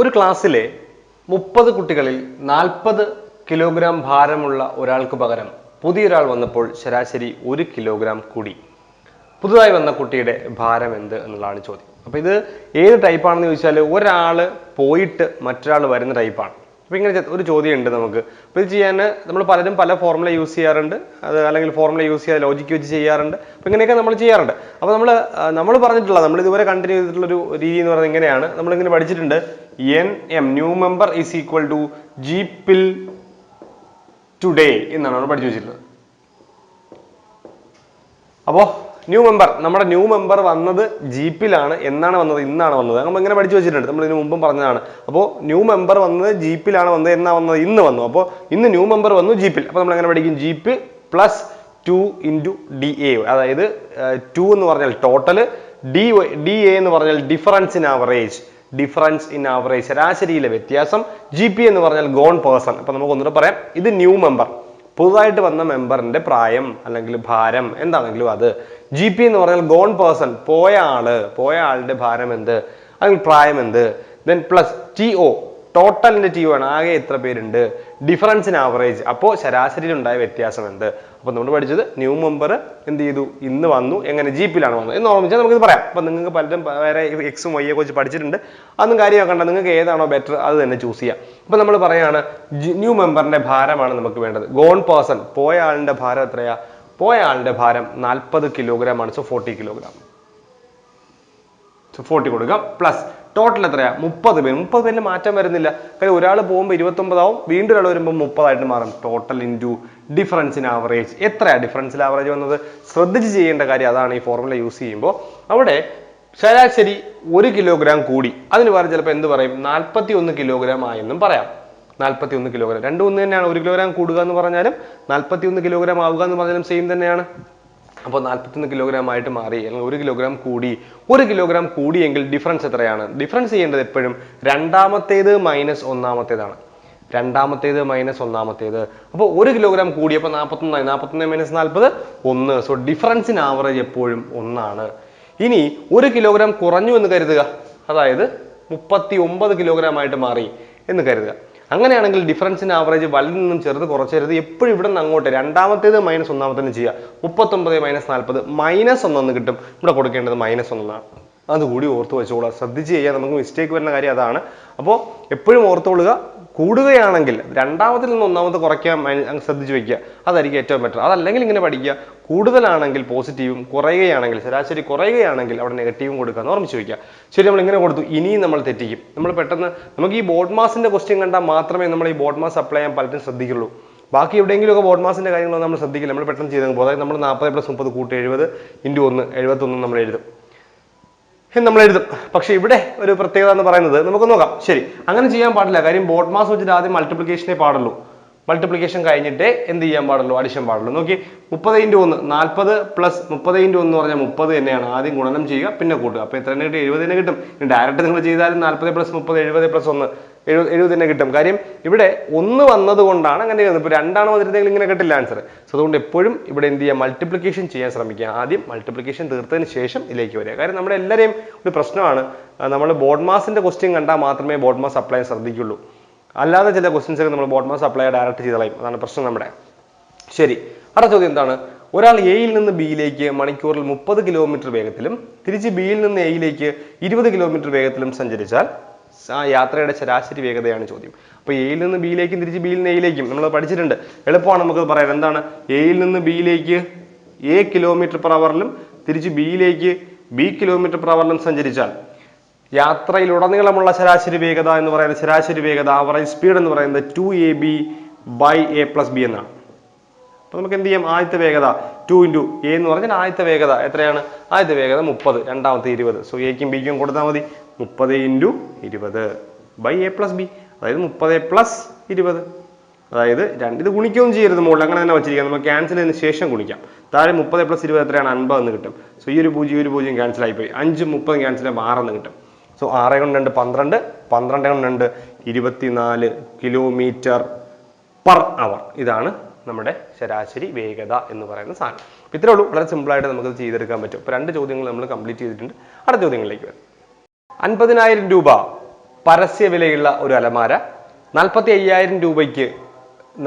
ഒരു ക്ലാസ്സിലെ മുപ്പത് കുട്ടികളിൽ നാൽപ്പത് കിലോഗ്രാം ഭാരമുള്ള ഒരാൾക്ക് പകരം പുതിയൊരാൾ വന്നപ്പോൾ ശരാശരി ഒരു കിലോഗ്രാം കൂടി. പുതുതായി വന്ന കുട്ടിയുടെ ഭാരം എന്ത് എന്നുള്ളതാണ് ചോദ്യം. അപ്പോൾ ഇത് ഏത് ടൈപ്പാണെന്ന് ചോദിച്ചാൽ ഒരാൾ പോയിട്ട് മറ്റൊരാൾ വരുന്ന ടൈപ്പാണ് അപ്പോൾ ഇങ്ങനെ ഒരു ചോദ്യം ഉണ്ട് നമുക്ക്. അപ്പോൾ ഇത് ചെയ്യാൻ നമ്മൾ പലരും പല ഫോർമുല യൂസ് ചെയ്യാറുണ്ട്. അത് അല്ലെങ്കിൽ ഫോർമുല യൂസ് ചെയ്യാതെ ലോജിക്ക് വെച്ച് ചെയ്യാറുണ്ട്. അപ്പോൾ ഇങ്ങനെയൊക്കെ നമ്മൾ ചെയ്യാറുണ്ട്. അപ്പോൾ നമ്മൾ നമ്മൾ പറഞ്ഞിട്ടുള്ള നമ്മൾ ഇതുവരെ കണ്ടിന്യൂ ചെയ്തിട്ടുള്ള ഒരു രീതി എന്ന് പറയുന്നത് ഇങ്ങനെയാണ്. നമ്മളിങ്ങനെ പഠിച്ചിട്ടുണ്ട്. N M new member is equal to G pill today എന്നാണ് നമ്മൾ പഠിച്ചു വെച്ചിട്ടുള്ളത്. അപ്പോൾ ന്യൂ മെമ്പർ നമ്മുടെ ന്യൂ മെമ്പർ വന്നത് ജീപ്പിലാണ് എന്നാണ് വന്നത്? ഇന്നാണ് വന്നത്. നമ്മൾ ഇങ്ങനെ പഠിച്ചു വെച്ചിട്ടുണ്ട്. നമ്മൾ ഇതിന് മുമ്പും പറഞ്ഞതാണ്. അപ്പോൾ ന്യൂ മെമ്പർ വന്നത് ജീപ്പിലാണ് വന്നത്. എന്നാ വന്നത്? ഇന്ന് വന്നു. അപ്പോൾ ഇന്ന് ന്യൂ മെമ്പർ വന്നു ജീപ്പിൽ അപ്പോൾ നമ്മൾ എങ്ങനെ പഠിക്കും? Jeep plus two into D A അതായത് ടു എന്ന് പറഞ്ഞാൽ ടോട്ടൽ ഡി ഡി എ എന്ന് പറഞ്ഞാൽ difference in average difference in average ശരാശരിയിലെ വ്യത്യാസം ജി പി എന്ന് പറഞ്ഞാൽ ഗോൺ പേഴ്സൺ അപ്പൊ നമുക്ക് ഒന്നുകൂടെ പറയാം. ഇത് ന്യൂ മെമ്പർ പുതുതായിട്ട് വന്ന മെമ്പറിന്റെ പ്രായം അല്ലെങ്കിൽ ഭാരം എന്താണെങ്കിലും അത്. ജി പി എന്ന് പറഞ്ഞാൽ ഗോൺ പേഴ്സൺ പോയ ആൾ പോയ ആളുടെ ഭാരം എന്ത്? അല്ലെങ്കിൽ പ്രായം എന്ത്? ദെൻ പ്ലസ് ടി ഒ ടോട്ടലിന്റെ ടി ആണ് ആകെ എത്ര പേരുണ്ട്? ഡിഫറൻസ് ഇൻ ആവറേജ് അപ്പോൾ ശരാശരിയിൽ ഉണ്ടായ വ്യത്യാസം എന്ത്? അപ്പോൾ നമ്മൾ പഠിച്ചത് ന്യൂ മെമ്പർ എന്ത് ചെയ്തു? ഇന്ന് വന്നു. എങ്ങനെ? ജീപ്പിലാണ് വന്നത്. എന്ന് ഓർമ്മിച്ചാൽ നമുക്കിത് പറയാം. അപ്പോൾ നിങ്ങൾക്ക് പലരും വേറെ എക്സും വൈയെ കുറിച്ച് പഠിച്ചിട്ടുണ്ട്. അതൊന്നും കാര്യമാക്കണ്ട നിങ്ങൾക്ക് ഏതാണോ ബെറ്റർ അത് തന്നെ ചൂസ് ചെയ്യാം. അപ്പോൾ നമ്മൾ പറയാണ് ന്യൂ മെമ്പറിന്റെ ഭാരമാണ് നമുക്ക് വേണ്ടത്. ഗോൺ പേഴ്സൺ പോയ ആളിന്റെ ഭാരം എത്രയാ? പോയ ആളിന്റെ ഭാരം നാൽപ്പത് കിലോഗ്രാം ആണ്. സോ ഫോർട്ടി കിലോഗ്രാം ഫോർട്ടി കൊടുക്കാം. പ്ലസ് ടോട്ടൽ എത്രയാ? മുപ്പത് പേര്. മുപ്പത് പേരിൽ മാറ്റം വരുന്നില്ല. കാര്യം ഒരാൾ പോകുമ്പോൾ ഇരുപത്തൊമ്പതാവും വീണ്ടും ഒരാൾ വരുമ്പോൾ മുപ്പതായിട്ട് മാറും. Total into difference in average എത്രയാണ് ഡിഫറൻസ് ഇൻ ആവറേജ് വന്നത്? ശ്രദ്ധിച്ച് ചെയ്യേണ്ട കാര്യം അതാണ് ഈ ഫോർമുല യൂസ് ചെയ്യുമ്പോൾ അവിടെ ശരാശരി ഒരു കിലോഗ്രാം കൂടി. അതിന് പകരം ചിലപ്പോൾ എന്ത് പറയും? നാൽപ്പത്തി ഒന്ന് കിലോഗ്രാം ആയെന്നും പറയാം. നാൽപ്പത്തി ഒന്ന് കിലോഗ്രാം രണ്ടും ഒന്ന് തന്നെയാണ്. ഒരു കിലോഗ്രാം കൂടുക എന്ന് പറഞ്ഞാലും നാൽപ്പത്തി ഒന്ന് കിലോഗ്രാം ആവുക എന്ന് പറഞ്ഞാലും സെയിം തന്നെയാണ്. അപ്പോൾ നാൽപ്പത്തൊന്ന് കിലോഗ്രാം ആയിട്ട് മാറി അല്ലെങ്കിൽ ഒരു കിലോഗ്രാം കൂടി ഒരു കിലോഗ്രാം കൂടിയെങ്കിൽ ഡിഫറൻസ് എത്രയാണ്? ഡിഫറൻസ് ചെയ്യേണ്ടത് എപ്പോഴും രണ്ടാമത്തേത് മൈനസ് ഒന്നാമത്തേതാണ്. രണ്ടാമത്തേത് മൈനസ് ഒന്നാമത്തേത്. അപ്പോൾ ഒരു കിലോഗ്രാം കൂടിയപ്പോൾ നാൽപ്പത്തൊന്നായി നാൽപ്പത്തൊന്ന് മൈനസ് നാൽപ്പത് ഒന്ന്. സോ ഡിഫറൻസ് ഇൻ ആവറേജ് എപ്പോഴും ഒന്നാണ്. ഇനി ഒരു കിലോഗ്രാം കുറഞ്ഞു എന്ന് കരുതുക. അതായത് മുപ്പത്തി ഒമ്പത് കിലോഗ്രാം ആയിട്ട് മാറി എന്ന് കരുതുക. അങ്ങനെയാണെങ്കിൽ ഡിഫറൻസിന് ആവറേജ് വലുതിൽ നിന്നും ചെറുത് കുറച്ചരുത്. എപ്പോഴും ഇവിടെ നിന്ന് അങ്ങോട്ട്. രണ്ടാമത്തേത് മൈനസ് ഒന്നാമത്തേത് ചെയ്യുക. മുപ്പത്തൊമ്പത് മൈനസ് നാൽപ്പത് മൈനസ് ഒന്നൊന്ന് കിട്ടും. ഇവിടെ കൊടുക്കേണ്ടത് മൈനസ് ഒന്നാണ് അതുകൂടി ഓർത്ത് വെച്ചോളുക. ശ്രദ്ധിച്ച് ചെയ്യുക നമുക്ക് മിസ്റ്റേക്ക് വരുന്ന കാര്യം അതാണ്. അപ്പോൾ എപ്പോഴും ഓർത്തോളുക കൂടുകയാണെങ്കിൽ രണ്ടാമതിൽ നിന്ന് ഒന്നാമത് കുറയ്ക്കാൻ ശ്രദ്ധിച്ച് വെക്കുക. അതായിരിക്കും ഏറ്റവും ബെറ്റർ അതല്ലെങ്കിൽ ഇങ്ങനെ പഠിക്കുക. കൂടുതലാണെങ്കിൽ പോസിറ്റീവും കുറയുകയാണെങ്കിൽ ശരാശരി കുറയുകയാണെങ്കിൽ അവിടെ നെഗറ്റീവും കൊടുക്കുക എന്ന് ഓർമ്മിച്ച് വയ്ക്കുക ശരി നമ്മൾ ഇങ്ങനെ കൊടുത്തു. ഇനിയും നമ്മൾ തെറ്റിക്കും. നമ്മൾ പെട്ടെന്ന് നമുക്ക് ഈ ബോർഡ് മാസിന്റെ ക്വസ്റ്റ്യൻ കണ്ടാൽ മാത്രമേ നമ്മൾ ഈ ബോർഡ് മാസ് അപ്ലൈ ചെയ്യാൻ പലരും ശ്രദ്ധിക്കുള്ളൂ. ബാക്കി എവിടെയെങ്കിലുമൊക്കെ ബോർഡ് മാസിന്റെ കാര്യങ്ങളൊന്നും നമ്മൾ ശ്രദ്ധിക്കില്ല. നമ്മൾ പെട്ടെന്ന് ചെയ്ത് പോകും. നമ്മൾ നാൽപ്പത് പ്ലസ് മുപ്പത് കൂട്ടി എഴുപത് ഇന്റു ഒന്ന് എഴുപത്തൊന്ന് നമ്മൾ എഴുതും. എന്ന് നമ്മൾ എഴുതും. പക്ഷെ ഇവിടെ ഒരു പ്രത്യേകത എന്ന് പറയുന്നത് നമുക്ക് നോക്കാം. ശരി. അങ്ങനെ ചെയ്യാൻ പാടില്ല. കാര്യം ബോട്ട് മാസ് വെച്ചിട്ട് ആദ്യം മൾട്ടിപ്ലിക്കേഷനേ പാടുള്ളൂ. മൾട്ടിപ്ലിക്കേഷൻ കഴിഞ്ഞിട്ട് എന്ത് ചെയ്യാൻ പാടുള്ളൂ? അഡിഷൻ പാടുള്ളൂ. നോക്കി. മുപ്പത് ഇന്റു ഒന്ന് നാൽപ്പത് പ്ലസ് മുപ്പത് ഇന്റു ഒന്ന് പറഞ്ഞാൽ മുപ്പത് തന്നെയാണ്. ആദ്യം ഗുണനം ചെയ്യുക പിന്നെ കൂട്ടുക. അപ്പോൾ എത്ര കിട്ടും? എഴുപത് തന്നെ കിട്ടും ഡയറക്റ്റ് നിങ്ങൾ ചെയ്താലും നാൽപ്പത് പ്ലസ് മുപ്പത് എഴുപത് പ്ലസ് ഒന്ന്. എഴുപത് എഴുപത് തന്നെ കിട്ടും. കാര്യം ഇവിടെ ഒന്ന് വന്നതുകൊണ്ടാണ് അങ്ങനെ വരുന്നത് ഇപ്പോൾ രണ്ടാണ് വന്നിരുന്നെങ്കിൽ ഇങ്ങനെ കിട്ടില്ല ആൻസർ സോ അതുകൊണ്ട് എപ്പോഴും ഇവിടെ എന്ത് ചെയ്യുക? മൾട്ടിപ്ലിക്കേഷൻ ചെയ്യാൻ ശ്രമിക്കുക. ആദ്യം മൾട്ടിപ്ലിക്കേഷൻ തീർത്തതിന് ശേഷം ഇതിലേക്ക് വരിക. കാര്യം നമ്മുടെ എല്ലാവരെയും ഒരു പ്രശ്നമാണ്. നമ്മൾ ബോർഡ് മാസിന്റെ ക്വസ്റ്റ്യൻ കണ്ടാൽ മാത്രമേ ബോർഡ് മാസ് അപ്ലൈ ശ്രദ്ധിക്കുള്ളൂ അല്ലാതെ ചില ക്വസ്റ്റ്യൻസ് ഒക്കെ നമ്മൾ ബോർഡ് മാസ് അപ്ലൈ ഡയറക്റ്റ് ചെയ്ത് കളയും. അതാണ് പ്രശ്നം നമ്മുടെ. ശരി. അടുത്ത ചോദ്യം എന്താണ്? ഒരാൾ എയിൽ നിന്ന് ബിയിലേക്ക് മണിക്കൂറിൽ മുപ്പത് കിലോമീറ്റർ വേഗത്തിലും തിരിച്ച് ബിയിൽ നിന്ന് എയിലേക്ക് ഇരുപത് കിലോമീറ്റർ വേഗത്തിലും സഞ്ചരിച്ചാൽ ആ യാത്രയുടെ ശരാശരി വേഗതയാണ് ചോദ്യം. അപ്പോൾ എയിൽ നിന്ന് ബിയിലേക്കും തിരിച്ച് ബിയിൽ നിന്ന് എയിലേക്കും നമ്മൾ പഠിച്ചിട്ടുണ്ട്. എളുപ്പമാണ് നമുക്ക് പറയാൻ. എന്താണ്? എയിൽ നിന്ന് ബിയിലേക്ക് എ കിലോമീറ്റർ പെർ അവറിലും തിരിച്ച് ബിയിലേക്ക് ബി കിലോമീറ്റർ പെർ അവറിലും സഞ്ചരിച്ചാൽ യാത്രയിലുടനീളമുള്ള ശരാശരി വേഗത എന്ന് പറയുന്നത് ശരാശരി വേഗത ആവറേജ് സ്പീഡ് എന്ന് പറയുന്നത് two A B by A plus B എന്നാണ്. അപ്പോൾ നമുക്ക് എന്ത് ചെയ്യാം? ആദ്യത്തെ വേഗത ടു ഇന്റു എ എന്ന് പറഞ്ഞാൽ ആദ്യത്തെ വേഗത എത്രയാണ്? ആദ്യത്തെ വേഗത മുപ്പത് രണ്ടാമത്തെ ഇരുപത്. സോ എക്കും ബിക്കും കൊടുത്താൽ മതി. മുപ്പത് ഇന്റു ഇരുപത് ബൈ എ പ്ലസ് ബി അതായത് മുപ്പത് പ്ലസ് ഇരുപത്. അതായത് രണ്ട് ഇത് ഗുണിക്കുകയും ചെയ്യരുത് മുകളിൽ അങ്ങനെ തന്നെ വെച്ചിരിക്കാം. നമുക്ക് ക്യാൻസൽ ചെയ്തതിന് ശേഷം ഗുണിക്കാം. താഴെ മുപ്പത് പ്ലസ് ഇരുപത് എത്രയാണ്? അൻപത് എന്ന് കിട്ടും. സോ ഈ ഒരു പൂജ്യം ഈ ഒരു പൂജ്യം ക്യാൻസൽ ആയിപ്പോയി. അഞ്ച് മുപ്പത് ക്യാൻസൽ ചെയ്യുമ്പോൾ ആറെന്ന് കിട്ടും. സോ ആറ് കൊണ്ട് രണ്ട് പന്ത്രണ്ട്. പന്ത്രണ്ട് കൊണ്ട് രണ്ട് ഇരുപത്തിനാല് കിലോമീറ്റർ പെർ അവർ ഇതാണ് നമ്മുടെ ശരാശരി വേഗത എന്ന് പറയുന്ന സാധനം. അപ്പൊ ഇത്രേ ഉള്ളൂ. വളരെ സിമ്പിളായിട്ട് ആയിട്ട് നമുക്ക് ചെയ്തെടുക്കാൻ പറ്റും. ഇപ്പൊ രണ്ട് ചോദ്യങ്ങൾ നമ്മൾ കംപ്ലീറ്റ് ചെയ്തിട്ടുണ്ട്. അടുത്ത ചോദ്യങ്ങളിലേക്ക് വരാം. അൻപതിനായിരം രൂപ പരസ്യ വിലയുള്ള ഒരു അലമാര നാൽപ്പത്തി അയ്യായിരം രൂപയ്ക്ക്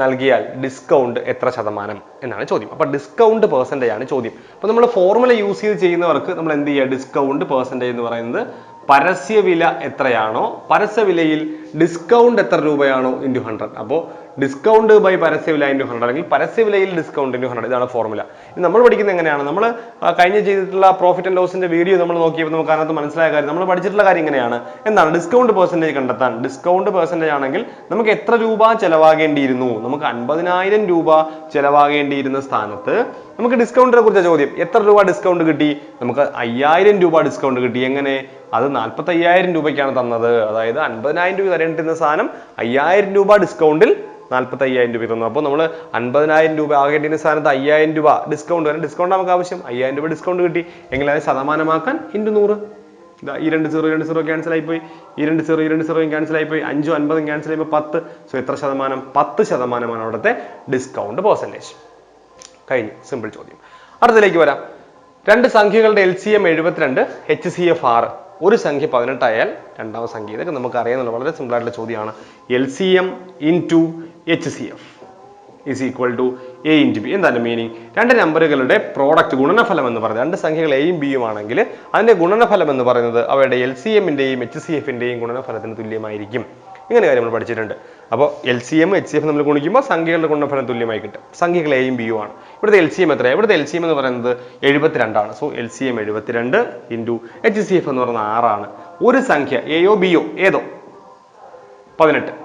നൽകിയാൽ ഡിസ്കൗണ്ട് എത്ര ശതമാനം എന്നാണ് ചോദ്യം. അപ്പോൾ ഡിസ്കൗണ്ട് പെർസെന്റേജ് ആണ് ചോദ്യം. അപ്പോൾ നമ്മൾ ഫോർമുല യൂസ് ചെയ്ത് ചെയ്യുന്നവർക്ക് നമ്മൾ എന്ത് ചെയ്യുക ഡിസ്കൗണ്ട് പെർസെന്റേജ് എന്ന് പറയുന്നത് പരസ്യ വില എത്രയാണോ പരസ്യ വിലയിൽ ഡിസ്കൗണ്ട് എത്ര രൂപയാണോ ഇന്റു ഹൺഡ്രഡ് അപ്പോൾ ഡിസ്കൗണ്ട് ബൈ പരസ്യ വില ഇന്റു ഹൺഡ്രഡ് അല്ലെങ്കിൽ പരസ്യ വിലയിൽ ഡിസ്കൗണ്ട് ഇന്റു ഹൺഡ്രഡ് ഇതാണ് ഫോർമുല ഇത് നമ്മൾ പഠിക്കുന്നത് എങ്ങനെയാണ്? നമ്മൾ കഴിഞ്ഞ ചെയ്തിട്ടുള്ള പ്രോഫിറ്റ് ആൻഡ് ലോസിന്റെ വീഡിയോ നമ്മൾ നോക്കിയപ്പോൾ നമുക്ക് അതിനകത്ത് മനസ്സിലായ കാര്യം നമ്മൾ പഠിച്ചിട്ടുള്ള കാര്യം ഇങ്ങനെയാണ്. എന്താണ്? ഡിസ്കൗണ്ട് പെർസെന്റേജ് കണ്ടെത്താൻ. ഡിസ്കൗണ്ട് പെർസെന്റേജ് ആണെങ്കിൽ നമുക്ക് എത്ര രൂപ ചെലവാകേണ്ടിയിരുന്നു? നമുക്ക് അൻപതിനായിരം രൂപ ചെലവാകേണ്ടിയിരുന്ന സ്ഥാനത്ത് നമുക്ക് ഡിസ്കൗണ്ടിനെ കുറിച്ച ചോദ്യം. എത്ര രൂപ ഡിസ്കൗണ്ട് കിട്ടി? നമുക്ക് അയ്യായിരം രൂപ ഡിസ്കൗണ്ട് കിട്ടി. എങ്ങനെ? അത് നാൽപ്പത്തി അയ്യായിരം രൂപയ്ക്കാണ് തന്നത്. അതായത് അൻപതിനായിരം രൂപ തരേണ്ടിരുന്ന സാധനം അയ്യായിരം രൂപ ഡിസ്കൗണ്ടിൽ നാൽപ്പത്തി അയ്യായിരം രൂപ തന്നു അപ്പോൾ നമ്മൾ അൻപതിനായിരം രൂപ ആകേണ്ടിരുന്ന സ്ഥാനത്ത് അയ്യായിരം രൂപ ഡിസ്കൗണ്ട് വരാൻ ഡിസ്കൗണ്ട് നമുക്ക് ആവശ്യം. അയ്യായിരം രൂപ ഡിസ്കൗണ്ട് കിട്ടി. എങ്കിൽ അത് ശതമാനമാക്കാൻ ഇന്റു നൂറ്. ഈ രണ്ട് സീറോ രണ്ട് സീറോ ക്യാൻസൽ ആയിപ്പോയി. ഈ രണ്ട് സീറോ ഈ രണ്ട് സീറോയും ക്യാൻസൽ ആയിപ്പോയി. അഞ്ചും അൻപതും ക്യാൻസൽ ആയിപ്പോൾ പത്ത്. സോ എത്ര ശതമാനം? പത്ത് ശതമാനമാണ് അവിടുത്തെ ഡിസ്കൗണ്ട് പെർസെന്റേജ് കഴിഞ്ഞു. സിമ്പിൾ ചോദ്യം. അടുത്തതിലേക്ക് വരാം. രണ്ട് സംഖ്യകളുടെ എൽ സി എം എഴുപത്തിരണ്ട് എച്ച് സി എഫ് ആറ് ഒരു സംഖ്യ പതിനെട്ടായാൽ രണ്ടാമത്തെ സംഖ്യ. ഇതൊക്കെ നമുക്ക് അറിയാമെന്നുള്ള വളരെ സിമ്പിൾ ആയിട്ടുള്ള ചോദ്യമാണ്. L C M into H C F is equal to A into B എന്താണ് മീനിങ് രണ്ട് നമ്പറുകളുടെ പ്രോഡക്റ്റ് ഗുണനഫലം എന്ന് പറയുന്നത്. രണ്ട് സംഖ്യകൾ എയും ബിയും ആണെങ്കിൽ അതിന്റെ ഗുണനഫലം എന്ന് പറയുന്നത് അവയുടെ എൽ സി എമ്മിന്റെയും എച്ച് സി എഫിന്റെയും ഗുണനഫലത്തിന് തുല്യമായിരിക്കും. ഇങ്ങനെ കാര്യം നമ്മൾ പഠിച്ചിട്ടുണ്ട്. അപ്പോൾ L C M H C F നമ്മൾ ഗുണിക്കുമ്പോൾ സംഖ്യകളുടെ ഗുണനഫലം തുല്യമായി കിട്ടും. സംഖ്യകൾ എയും ബിയും ആണ്. ഇവിടുത്തെ എൽ സി എം എത്രയാണ് ഇവിടുത്തെ എൽ സി എം എന്ന് പറയുന്നത് എഴുപത്തിരണ്ടാണ്. സോ എൽ സി എം എഴുപത്തിരണ്ട് ഇന്റു എച്ച് സി എഫ് എന്ന് പറയുന്നത് ആറാണ്. ഒരു സംഖ്യ എയോ ബിയോ ഏതോ? പതിനെട്ട്.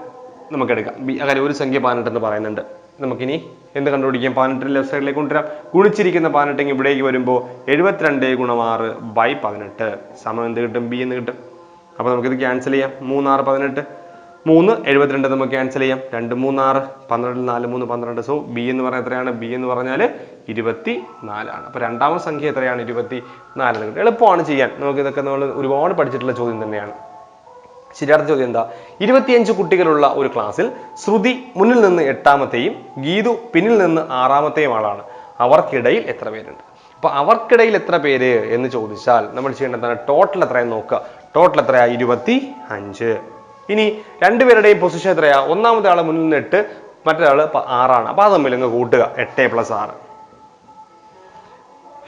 നമുക്ക് എടുക്കാം ബി അങ്ങനെ ഒരു സംഖ്യ പതിനെട്ട് എന്ന് പറയുന്നുണ്ട്. നമുക്കിനി എന്ത് കണ്ടുപിടിക്കാം? പതിനെട്ടിന് ലെഫ്റ്റ് സൈഡിലേക്ക് കൊണ്ടുവരാം. ഗുണിച്ചിരിക്കുന്ന പതിനെട്ടെങ്കിൽ ഇവിടേക്ക് വരുമ്പോൾ എഴുപത്തിരണ്ട് ഗുണം ആറ് ബൈ പതിനെട്ട്. സമം എന്ത് കിട്ടും? ബി എന്ന് കിട്ടും. അപ്പോൾ നമുക്കിത് ക്യാൻസൽ ചെയ്യാം. മൂന്നാറ് പതിനെട്ട്. മൂന്ന് എഴുപത്തിരണ്ട് നമുക്ക് ക്യാൻസൽ ചെയ്യാം. രണ്ട് മൂന്നാറ് പന്ത്രണ്ടിൽ നാല് മൂന്ന് പന്ത്രണ്ട്. സോ ബി എന്ന് പറഞ്ഞാൽ എത്രയാണ്? ബി എന്ന് പറഞ്ഞാൽ ഇരുപത്തി നാലാണ് അപ്പോൾ രണ്ടാമത്തെ സംഖ്യ എത്രയാണ്? ഇരുപത്തി നാല് എളുപ്പമാണ് ചെയ്യാൻ. നമുക്ക് ഇതൊക്കെ നമ്മൾ ഒരുപാട് പഠിച്ചിട്ടുള്ള ചോദ്യം തന്നെയാണ്. ശരിയാത്ത ചോദ്യം എന്താ? ഇരുപത്തിയഞ്ച് കുട്ടികളുള്ള ഒരു ക്ലാസ്സിൽ ശ്രുതി മുന്നിൽ നിന്ന് എട്ടാമത്തെയും ഗീതു പിന്നിൽ നിന്ന് ആറാമത്തെയും ആളാണ്. അവർക്കിടയിൽ എത്ര പേരുണ്ട്? അപ്പോൾ അവർക്കിടയിൽ എത്ര പേര് എന്ന് ചോദിച്ചാൽ നമ്മൾ ചെയ്യേണ്ടതാണ് ടോട്ടൽ എത്രയാണ് നോക്കുക. ടോട്ടൽ എത്രയാ? ഇരുപത്തി അഞ്ച് ഇനി രണ്ടുപേരുടെയും പൊസിഷൻ എത്രയാ? ഒന്നാമത്തെ ആളെ മുന്നിൽ നിന്ന് എട്ട് മറ്റൊരാൾ ആറാണ്. അപ്പോൾ അത് തമ്മിൽ അങ്ങ് കൂട്ടുക. എട്ട് പ്ലസ് ആറ്.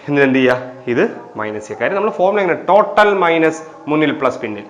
എന്നിട്ട് എന്ത് ചെയ്യുക? ഇത് മൈനസ് ചെയ്യുക. കാര്യം നമ്മൾ ഫോർമുല എങ്ങനെ ടോട്ടൽ മൈനസ് മുന്നിൽ പ്ലസ് പിന്നിൽ.